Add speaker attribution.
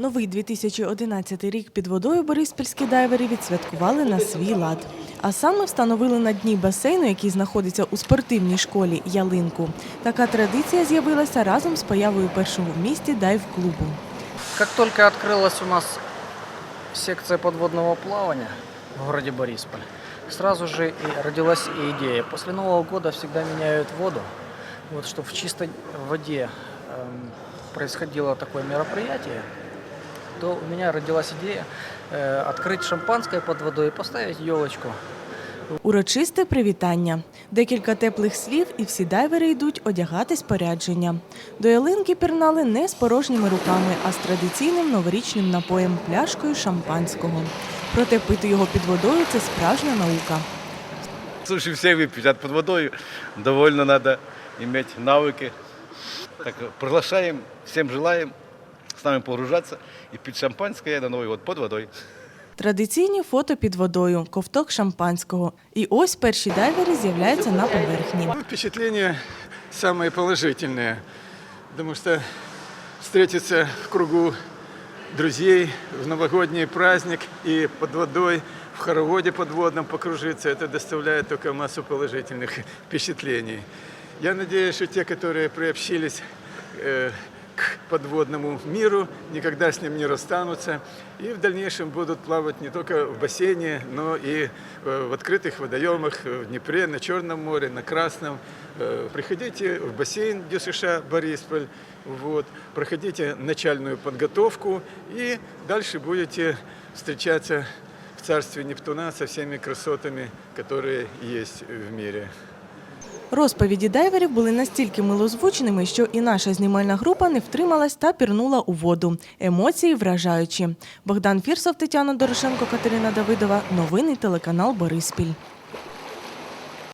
Speaker 1: Новий 2011 рік під водою бориспільські дайвери відсвяткували на свій лад. А саме встановили на дні басейну, який знаходиться у спортивній школі ялинку. Така традиція з'явилася разом з появою першого в місті дайв-клубу.
Speaker 2: Как только открылась у нас секция подводного плавания в городе Борисполь, сразу же и родилась и идея. После Нового года всегда меняют воду. Вот что в чистой воде эм, происходило такое мероприятие, то у меня родилась идея э, открыть шампанское под водой и поставить елочку.
Speaker 1: Урочисте привітання. Декілька теплих слів, і всі дайвери йдуть одягати спорядження. До ялинки пірнали не з порожніми руками, а з традиційним новорічним напоєм пляшкою шампанського. Проте пити його під водою це справжня наука.
Speaker 3: Слушай, все выпить, а под водой довольно надо иметь навыки. Так, приглашаем, всем желаем с нами погружаться и пить шампанское на Новый год под водой.
Speaker 1: Традиційні фото під водою, ковток шампанського. І ось перші дайвери з'являються на поверхні.
Speaker 4: Ну, Впечатления самые положительные, потому что встретиться в кругу друзей в новогодний праздник и под водой, в хороводе подводном покружиться, это доставляет только массу положительных впечатлений. Я надеюсь, что те, которые приобщились э, к подводному миру, никогда с ним не расстанутся и в дальнейшем будут плавать не только в бассейне, но и э, в открытых водоемах в Днепре, на Черном море, на Красном. Э, Приходите в бассейн ДЮСШ Борисполь, вот, проходите начальную подготовку и дальше будете встречаться в царстве Нептуна со всеми красотами, которые есть в мире.
Speaker 1: Розповіді дайверів були настільки милозвучними, що і наша знімальна група не втрималась та пірнула у воду. Емоції вражаючі. Богдан Фірсов, Тетяна Дорошенко, Катерина Давидова. Новини телеканал Бориспіль.